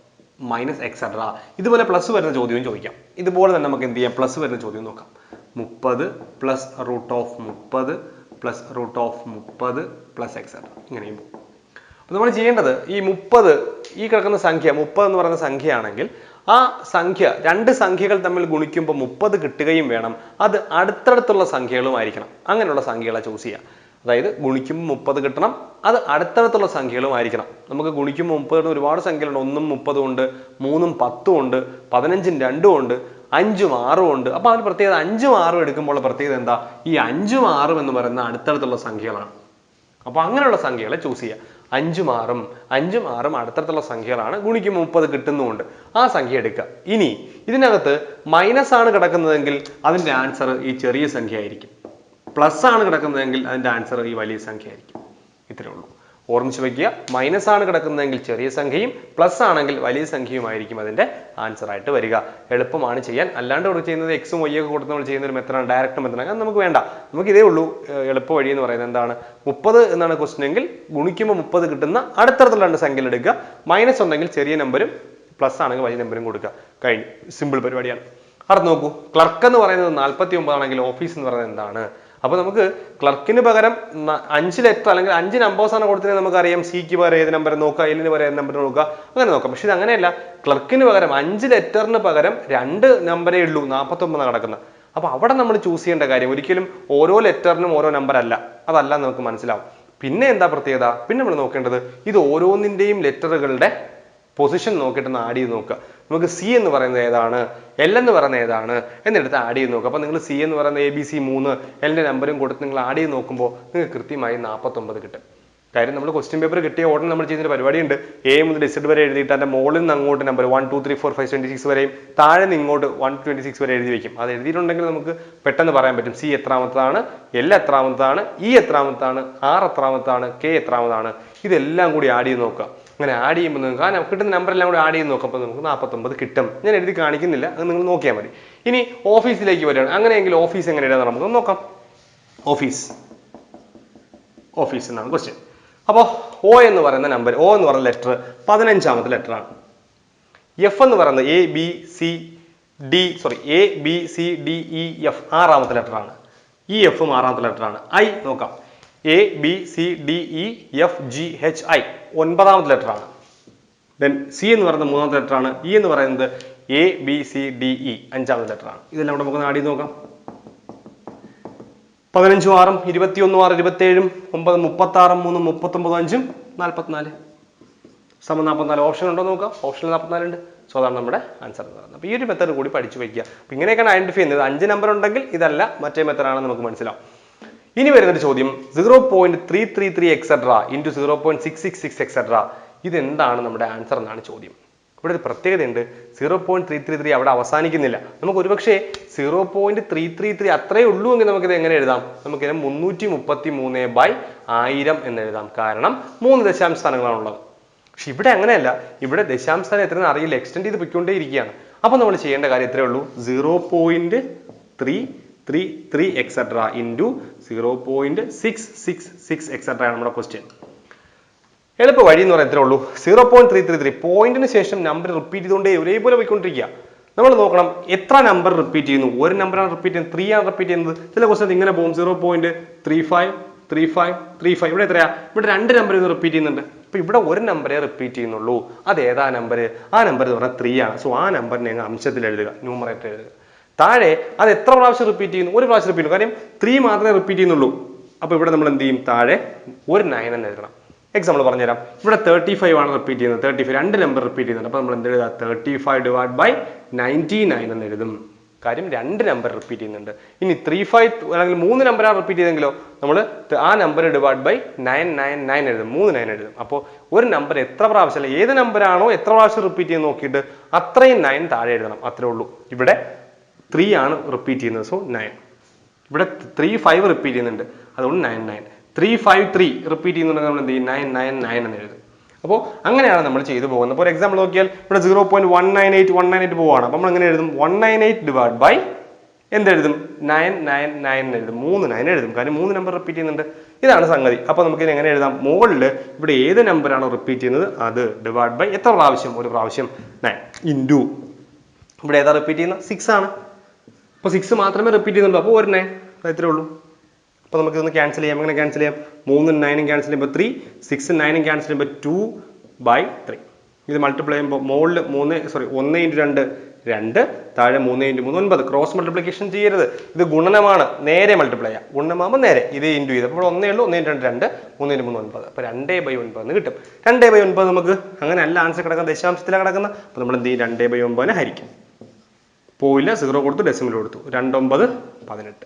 മൈനസ് എക്സെട്ര ഇതുപോലെ പ്ലസ് വരുന്ന ചോദ്യവും ചോദിക്കാം. ഇതുപോലെ തന്നെ നമുക്ക് എന്ത് ചെയ്യാം? പ്ലസ് വരുന്ന ചോദ്യം നോക്കാം. മുപ്പത് പ്ലസ് റൂട്ട് ഓഫ് മുപ്പത് പ്ലസ് റൂട്ട് ഓഫ് മുപ്പത് പ്ലസ് എക്സെട്ര ഇങ്ങനെയും പോകും അപ്പോൾ നമ്മൾ ചെയ്യേണ്ടത് ഈ മുപ്പത് ഈ കിടക്കുന്ന സംഖ്യ മുപ്പത് എന്ന് പറയുന്ന സംഖ്യയാണെങ്കിൽ ആ സംഖ്യ രണ്ട് സംഖ്യകൾ തമ്മിൽ ഗുണിക്കുമ്പോൾ മുപ്പത് കിട്ടുകയും വേണം. അത് അടുത്തടുത്തുള്ള സംഖ്യകളുമായിരിക്കണം. അങ്ങനെയുള്ള സംഖ്യകളെ ചൂസ് ചെയ്യുക അതായത് ഗുണിക്കുമ്പോൾ മുപ്പത് കിട്ടണം അത് അടുത്തടുത്തുള്ള സംഖ്യകളുമായിരിക്കണം. നമുക്ക് ഗുണിക്കുമ്പോൾ മുപ്പത് ഒരുപാട് സംഖ്യകളുണ്ട്. ഒന്നും മുപ്പതും ഉണ്ട് മൂന്നും പത്തും ഉണ്ട് പതിനഞ്ചും രണ്ടും ഉണ്ട് അഞ്ചും ആറും ഉണ്ട്. അപ്പോൾ അതിന് പ്രത്യേകത അഞ്ചും ആറും എടുക്കുമ്പോൾ പ്രത്യേകത എന്താ? ഈ അഞ്ചും ആറും എന്ന് പറയുന്ന അടുത്തടുത്തുള്ള സംഖ്യകളാണ്. അപ്പോൾ അങ്ങനെയുള്ള സംഖ്യകളെ ചൂസ് ചെയ്യുക അഞ്ചും ആറും അഞ്ചും ആറും അടുത്തടുത്തുള്ള സംഖ്യകളാണ്. ഗുണിക്ക് മുപ്പത് കിട്ടുന്നുമുണ്ട്. ആ സംഖ്യ എടുക്കുക. ഇനി ഇതിനകത്ത് മൈനസ് ആണ് കിടക്കുന്നതെങ്കിൽ അതിന്റെ ആൻസർ ഈ ചെറിയ സംഖ്യ ആയിരിക്കും പ്ലസ് ആണ് കിടക്കുന്നതെങ്കിൽ അതിന്റെ ആൻസർ ഈ വലിയ സംഖ്യ ആയിരിക്കും ഇത്രയേ ഉള്ളൂ. ഓർമ്മിച്ച് വയ്ക്കുക. മൈനസ് ആണ് കിടക്കുന്നതെങ്കിൽ ചെറിയ സംഖ്യയും പ്ലസ് ആണെങ്കിൽ വലിയ സംഖ്യയുമായിരിക്കും അതിന്റെ ആൻസർ ആയിട്ട് വരിക. എളുപ്പമാണ് ചെയ്യാൻ. അല്ലാണ്ട് ഇവിടെ ചെയ്യുന്നത് എക്സും വൈ ഒക്കെ കൊടുത്ത് നമ്മൾ ചെയ്യുന്ന ഒരു മെത്തഡാണ് ഡയറക്റ്റ് മെത്തഡ് അത് നമുക്ക് വേണ്ട. നമുക്ക് ഇതേ ഉള്ളൂ. എളുപ്പ വഴി എന്ന് പറയുന്നത് എന്താണ്? മുപ്പത് എന്നാണ് ക്വസ്റ്റൻ എങ്കിൽ ഗുണിക്കുമ്പോൾ മുപ്പത് കിട്ടുന്ന അടുത്തടുത്തുള്ള രണ്ട് സംഖ്യകൾ എടുക്കുക. മൈനസ് ഉണ്ടെങ്കിൽ ചെറിയ നമ്പരും പ്ലസ് ആണെങ്കിൽ വലിയ നമ്പരും കൊടുക്കുക. കഴിഞ്ഞു. സിമ്പിൾ പരിപാടിയാണ്. അടുത്ത് നോക്കൂ. ക്ലർക്ക് എന്ന് പറയുന്നത് നാൽപ്പത്തി ഒമ്പതാണെങ്കിൽ ഓഫീസ് എന്ന് പറയുന്നത് എന്താണ്? അപ്പൊ നമുക്ക് ക്ലർക്കിന് പകരം അഞ്ച് ലെറ്റർ അല്ലെങ്കിൽ അഞ്ച് നമ്പേഴ്സ് ആണ് കൊടുത്തത് നമുക്കറിയാം. സിക്ക് പകരം ഏത് നമ്പർ നോക്കുക എല്ലിന് പകരം ഏത് നമ്പർ നോക്കുക അങ്ങനെ നോക്കാം. പക്ഷെ ഇത് അങ്ങനെയല്ല. ക്ലർക്കിന് പകരം അഞ്ച് ലെറ്ററിന് പകരം രണ്ട് നമ്പരേ ഉള്ളൂ. നാൽപ്പത്തി ഒമ്പതാണ് കിടക്കുന്നത് അപ്പൊ അവിടെ നമ്മൾ ചൂസ് ചെയ്യേണ്ട കാര്യം ഒരിക്കലും ഓരോ ലെറ്ററിനും ഓരോ നമ്പർ അല്ല. അതല്ല നമുക്ക് മനസ്സിലാവും. പിന്നെ എന്താ പ്രത്യേകത? പിന്നെ നമ്മൾ നോക്കേണ്ടത് ഇത് ഓരോന്നിന്റെയും ലെറ്ററുകളുടെ പൊസിഷൻ നോക്കിയിട്ട് ഒന്ന് ആഡ് ചെയ്ത് നോക്കുക. നമുക്ക് സി എന്ന് പറയുന്നത് ഏതാണ്? എൽ എന്ന് പറയുന്നത് ഏതാണ്? എന്നെടുത്ത് ആഡ് ചെയ്ത് നോക്കുക. അപ്പോൾ നിങ്ങൾ സി എന്ന് പറയുന്ന എ ബി സി മൂന്ന് എല്ലിന്റെ നമ്പറും കൊടുത്ത് നിങ്ങൾ ആഡ് ചെയ്ത് നോക്കുമ്പോൾ നിങ്ങൾക്ക് കൃത്യമായി നാൽപ്പത്തൊമ്പത് കിട്ടും. കാര്യം നമ്മൾ ക്വസ്റ്റ്യൻ പേപ്പർ കിട്ടിയ ഉടനെ നമ്മൾ ചെയ്യുന്ന പരിപാടിയുണ്ട്. എ മുതൽ ഇസഡ് വരെ എഴുതിയിട്ട് അതിന്റെ മുകളിൽ നിന്ന് അങ്ങോട്ട് number one two three four five twenty six വരെയും താഴെ നിന്ന് ഇങ്ങോട്ട് വൺ ട്വന്റി സിക്സ് വരെ എഴുതി വയ്ക്കും അത് എഴുതിയിട്ടുണ്ടെങ്കിൽ നമുക്ക് പെട്ടെന്ന് പറയാൻ പറ്റും. സി എത്രാമത്താണ് എൽ എത്രാമത്താണ് ഇ എത്രാമത്താണ് ആർ എത്രാമത്താണ് കെ എത്രാമതാണ് ഇതെല്ലാം കൂടി ആഡ് ചെയ്ത് നോക്കുക. അങ്ങനെ ആഡ് ചെയ്യുമ്പോൾ നിങ്ങൾക്ക് ആ കിട്ടുന്ന നമ്പർ എല്ലാം കൂടി ആഡ് ചെയ്ത് നോക്കുമ്പോൾ നമുക്ക് നാൽപ്പത്തൊമ്പത് കിട്ടും. ഞാൻ എഴുതി കാണിക്കുന്നില്ല. അത് നിങ്ങൾ നോക്കിയാൽ മതി. ഇനി ഓഫീസിലേക്ക് വരികയാണ്. അങ്ങനെയെങ്കിൽ ഓഫീസ് എങ്ങനെ എഴുതാൻ നമുക്ക് നോക്കാം. ഓഫീസ് ഓഫീസ് എന്നാണ് ക്വസ്റ്റ്യൻ അപ്പോൾ ഒ എന്ന് പറയുന്ന നമ്പർ ഒ എന്ന് പറയുന്ന ലെറ്റർ പതിനഞ്ചാമത്തെ ലെറ്റർ ആണ്. എഫ് എന്ന് പറയുന്നത് A B C D sorry A B C D E F ആറാമത്തെ ലെറ്ററാണ് ഇ എഫും ആറാമത്തെ ലെറ്ററാണ് ഐ നോക്കാം. A B C D E F G H I ഒൻപതാമത്തെ ലെറ്റർ ആണ്. ദെൻ സി എന്ന് പറയുന്നത് മൂന്നാമത്തെ ലെറ്റർ ആണ്. ഇ എന്ന് പറയുന്നത് A B C D E അഞ്ചാമത്തെ ലെറ്റർ ആണ്. ഇതെല്ലാം നമ്മുടെ നമുക്ക് ആടി നോക്കാം. പതിനഞ്ചും ആറും ഇരുപത്തിയൊന്നും ആറ് ഇരുപത്തേഴും ഒമ്പത് മുപ്പത്തി ആറും മൂന്നും മുപ്പത്തൊമ്പതും അഞ്ചും നാൽപ്പത്തിനാല് സമം നാൽപ്പത്തിനാല് ഓപ്ഷൻ ഉണ്ടോ നോക്കാം. ഓപ്ഷൻ നാൽപ്പത്തിനാലുണ്ട് സോ അതാണ് നമ്മുടെ ആൻസർ എന്ന് പറയുന്നത്. അപ്പോൾ ഈ ഒരു മെത്തേഡ് കൂടി പഠിച്ചു വയ്ക്കുക അപ്പോൾ ഇങ്ങനെയൊക്കെയാണ് ഐഡന്റിഫൈ ചെയ്യുന്നത്. അഞ്ച് നമ്പർ ഉണ്ടെങ്കിൽ ഇതല്ല മറ്റേ മെത്തേഡാണെന്ന് നമുക്ക് മനസ്സിലാവും. ഇനി വരുന്നൊരു ചോദ്യം. Zero point three three three etcetera into zero point six six six etcetera ഇതെന്താണ് നമ്മുടെ ആൻസർ എന്നാണ് ചോദ്യം. ഇവിടെ ഒരു പ്രത്യേകതയുണ്ട്. Zero point three three three അവിടെ അവസാനിക്കുന്നില്ല. നമുക്ക് ഒരുപക്ഷെ zero point three three three അത്രേ ഉള്ളൂ എങ്കിൽ നമുക്കിത് എങ്ങനെ എഴുതാം? നമുക്കിത് മുന്നൂറ്റി മുപ്പത്തി മൂന്ന് ബൈ ആയിരം എന്ന് എഴുതാം. കാരണം മൂന്ന് ദശാംശ സ്ഥാനങ്ങളാണുള്ളത് പക്ഷെ ഇവിടെ അങ്ങനെയല്ല. ഇവിടെ ദശാംശ സ്ഥാനം എത്രയെന്ന് അറിയില്ല. എക്സ്റ്റെൻഡ് ചെയ്ത് പൊയ്ക്കൊണ്ടേ ഇരിക്കുകയാണ് അപ്പൊ നമ്മൾ ചെയ്യേണ്ട കാര്യം എത്രയേ ഉള്ളൂ. Zero point three three three etcetera into zero point six six six etcetera ആണ് നമ്മുടെ ക്വസ്റ്റ്യൻ എളുപ്പ വഴി എന്ന് പറയാൻ ഉള്ളൂ. Zero point three three three പോയിന്റിന് ശേഷം നമ്പർ റിപ്പീറ്റ് ചെയ്തുകൊണ്ടേ ഒരേപോലെ പോയിക്കൊണ്ടിരിക്കുക. നമ്മൾ നോക്കണം എത്ര നമ്പർ റിപ്പീറ്റ് ചെയ്യുന്നു? ഒരു നമ്പറാണ് റിപ്പീറ്റ് ചെയ്യുന്നത് ത്രീ ആണ് റിപ്പീറ്റ് ചെയ്യുന്നത്. ചില ക്വസ്റ്റൻ ഇങ്ങനെ പോകും. Zero point three five three five three five ഇവിടെ എത്രയാ? ഇവിടെ രണ്ട് നമ്പർ ഇത് റിപ്പീറ്റ് ചെയ്യുന്നുണ്ട്. അപ്പൊ ഇവിടെ ഒരു നമ്പറേ റിപ്പീറ്റ് ചെയ്യുന്നുള്ളൂ. അത് ഏതാ നമ്പർ ആ നമ്പർ എന്ന് പറഞ്ഞാൽ ത്രീ ആണ്. സോ ആ നമ്പറിനെ അംശത്തിൽ എഴുതുക. ന്യൂമറേറ്റർ എഴുതുക. താഴെ അത് എത്ര പ്രാവശ്യം റിപ്പീറ്റ് ചെയ്യുന്നു? ഒരു പ്രാവശ്യം റിപ്പീറ്റ് ചെയ്യുന്നു. കാര്യം ത്രീ മാത്രമേ റിപ്പീറ്റ് ചെയ്യുന്നുള്ളൂ. അപ്പോൾ ഇവിടെ നമ്മൾ എന്ത് ചെയ്യും? താഴെ ഒരു നയൻ എന്ന് എഴുതണം. എക്സാമ്പിൾ പറഞ്ഞുതരാം. ഇവിടെ തേർട്ടി ഫൈവ് ആണ് റിപ്പീറ്റ് ചെയ്യുന്നത്. തേർട്ടി ഫൈവ് രണ്ട് നമ്പർ റിപ്പീറ്റ് ചെയ്യുന്നുണ്ട്. അപ്പോൾ നമ്മൾ എന്ത് എഴുതുക thirty five divide by ninety nine എന്ന് എഴുതും. കാര്യം രണ്ട് നമ്പർ റിപ്പീറ്റ് ചെയ്യുന്നുണ്ട്. ഇനി ത്രീ ഫൈവ് അല്ലെങ്കിൽ മൂന്ന് നമ്പറാണ് റിപ്പീറ്റ് ചെയ്തെങ്കിലോ നമ്മൾ ആ number divide by nine nine nine എഴുതും. മൂന്ന് നയൻ എഴുതും. അപ്പോൾ ഒരു നമ്പർ എത്ര പ്രാവശ്യം അല്ലെങ്കിൽ ഏത് നമ്പറാണോ എത്ര പ്രാവശ്യം റിപ്പീറ്റ് ചെയ്ത് നോക്കിയിട്ട് അത്രയും നയൻ താഴെ എഴുതണം. അത്രേ ഉള്ളൂ. ഇവിടെ ത്രീ ആണ് റിപ്പീറ്റ് ചെയ്യുന്നത്. സോ നയൻ ഇവിടെ ത്രീ ഫൈവ് റിപ്പീറ്റ് ചെയ്യുന്നുണ്ട്. അതുകൊണ്ട് nine nine three five three repeat ചെയ്യുന്നുണ്ടെങ്കിൽ നമ്മൾ എന്ത് ചെയ്യും? നയൻ നയൻ നയൻ എന്ന് എഴുതും. അപ്പോൾ അങ്ങനെയാണ് നമ്മൾ ചെയ്തു പോകുന്നത്. അപ്പോൾ എക്സാമ്പിൾ നോക്കിയാൽ ഇവിടെ zero point one nine eight one nine eight പോവാണ് അപ്പോൾ നമ്മൾ എങ്ങനെ എഴുതും? One nine eight divide by എന്തെഴുതും? Nine nine nine എഴുതും. മൂന്ന് നയൻ എഴുതും. കാരണം മൂന്ന് നമ്പർ റിപ്പീറ്റ് ചെയ്യുന്നുണ്ട്. ഇതാണ് സംഗതി. അപ്പോൾ നമുക്ക് എങ്ങനെ എഴുതാം? മുകളിൽ ഇവിടെ ഏത് നമ്പറാണോ റിപ്പീറ്റ് ചെയ്യുന്നത്? അത് ഡിവൈഡ് ബൈ എത്ര പ്രാവശ്യം? ഒരു പ്രാവശ്യം നയൻ ഇന്റു ഇവിടെ ഏതാ റിപ്പീറ്റ് ചെയ്യുന്നത്? സിക്സ് ആണ്. അപ്പോൾ സിക്സ് മാത്രമേ റിപ്പീറ്റ് ചെയ്യുന്നുള്ളൂ. അപ്പോൾ ഒരു നയൻ ഇത്രേ ഉള്ളൂ. അപ്പോൾ നമുക്ക് ഇതൊന്ന് ക്യാൻസൽ ചെയ്യാം. എങ്ങനെ ക്യാൻസൽ ചെയ്യാം? മൂന്നും നയനും ക്യാൻസൽ ചെയ്യുമ്പോൾ ത്രീ സിക്സും നയനും ക്യാൻസൽ ചെയ്യുമ്പോൾ ടു ബൈ ത്രീ ഇത് മൾട്ടിപ്ലൈ ചെയ്യുമ്പോൾ മോളിൽ മൂന്ന് സോറി ഒന്ന് ഇന്റു രണ്ട് രണ്ട് താഴെ മൂന്ന് ഇന്റു മൂന്ന് ഒൻപത്. ക്രോസ് മൾട്ടിപ്ലിക്കേഷൻ ചെയ്യരുത്. ഇത് ഗുണനമാണ്. നേരെ മൾട്ടിപ്ലൈ ചെയ്യാം. ഗുണനമാകുമ്പോൾ നേരെ. ഇത് ഇന്റു ചെയ്ത്. അപ്പോൾ ഒന്നേ ഉള്ളൂ. ഒന്ന് രണ്ട് രണ്ട് മൂന്ന് ഇന്റു മൂന്ന് ഒൻപത്. അപ്പോൾ രണ്ടേ ബൈ ഒൻപത് എന്ന് കിട്ടും. രണ്ടേ ബൈ ഒൻപത് നമുക്ക് അങ്ങനെ അല്ല ആൻസർ കിടക്കുന്ന ദശാംശത്തിലാണ് കിടക്കുന്നത് അപ്പോൾ നമ്മൾ എന്ത് ചെയ്യും? രണ്ടേ ബൈ ഒൻപതിനെ ഹരിക്കും. പോയില്ല സീറോ കൊടുത്തു ഡെസിമൽ കൊടുത്തു. രണ്ടൊമ്പത് പതിനെട്ട്.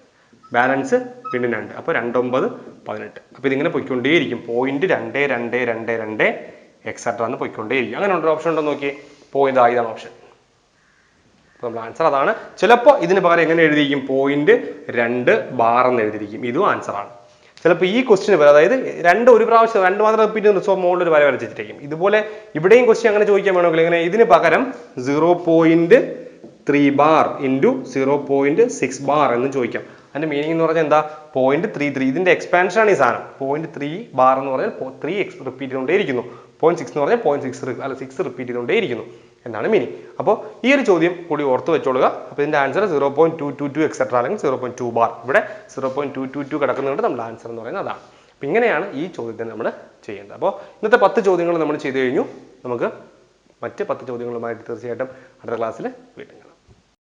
ബാലൻസ് വീണ്ടും രണ്ട്. അപ്പോൾ രണ്ടൊമ്പത് പതിനെട്ട്. അപ്പോൾ ഇതിങ്ങനെ പൊയ്ക്കൊണ്ടേയിരിക്കും. പോയിന്റ് രണ്ട് രണ്ട് രണ്ട് രണ്ട് എക്സെട്ര എന്ന് പൊയ്ക്കൊണ്ടേയിരിക്കും. അങ്ങനെ ഉണ്ടൊരു ഓപ്ഷൻ ഉണ്ടോ നോക്കി പോയിന്റ് ആയതാണ് ഓപ്ഷൻ അപ്പോൾ നമ്മൾ ആൻസർ അതാണ്. ചിലപ്പോൾ ഇതിന് പകരം എങ്ങനെ എഴുതിയിരിക്കും? പോയിന്റ് രണ്ട് ബാർ എന്ന് എഴുതിയിരിക്കും. ഇതും ആൻസർ ആണ്. ചിലപ്പോൾ ഈ ക്വസ്റ്റിന് പകരം അതായത് രണ്ട് ഒരു പ്രാവശ്യം രണ്ട് മാത്രം റിപ്പീറ്റ് റിസോ സോ മുകളിൽ ഒരു വര വരച്ചിട്ടിരിക്കും. ഇതുപോലെ ഇവിടെയും ക്വസ്റ്റ്യൻ അങ്ങനെ ചോദിക്കാൻ വേണമെങ്കിൽ ഇങ്ങനെ ഇതിന് പകരം zero point three bar into zero point six bar എന്ന് ചോദിക്കാം. അതിന്റെ മീനിങ് എന്ന് പറഞ്ഞാൽ എന്താ? പോയിന്റ് ത്രീ ത്രീ ഇതിന്റെ എക്സ്പാൻഷൻ ആണ് ഈ സാധനം. പോയിന്റ് ത്രീ ബാർ എന്ന് പറഞ്ഞാൽ ത്രീ എക്സ് റിപ്പീറ്റ് ചെയ്തുകൊണ്ടേയിരിക്കുന്നു. പോയിന്റ് സിക്സ് എന്ന് പറഞ്ഞാൽ പോയിന്റ് സിക്സ് അല്ല സിക്സ് റിപ്പീറ്റ് ചെയ്തുകൊണ്ടേയിരിക്കുന്നു. എന്നാണ് മീനിങ് അപ്പോൾ ഈ ഒരു ചോദ്യം കൂടി ഓർത്ത് വെച്ചോളുക. അപ്പോൾ ഇതിന്റെ answer zero point two two two etcetera അല്ലെങ്കിൽ സീറോ പോയിന്റ് ടു ബാർ ഇവിടെ zero point two two two കിടക്കുന്നുണ്ട്. നമ്മുടെ ആൻസർ എന്ന് പറയുന്നത് അതാണ്. അപ്പോൾ ഇങ്ങനെയാണ് ഈ ചോദ്യത്തെ നമ്മൾ ചെയ്യേണ്ടത്. അപ്പോൾ ഇന്നത്തെ പത്ത് ചോദ്യങ്ങൾ നമ്മൾ ചെയ്തു കഴിഞ്ഞു. നമുക്ക് മറ്റ് പത്ത് ചോദ്യങ്ങളുമായിട്ട് തീർച്ചയായിട്ടും അടുത്ത ക്ലാസ്സിൽ വീണ്ടും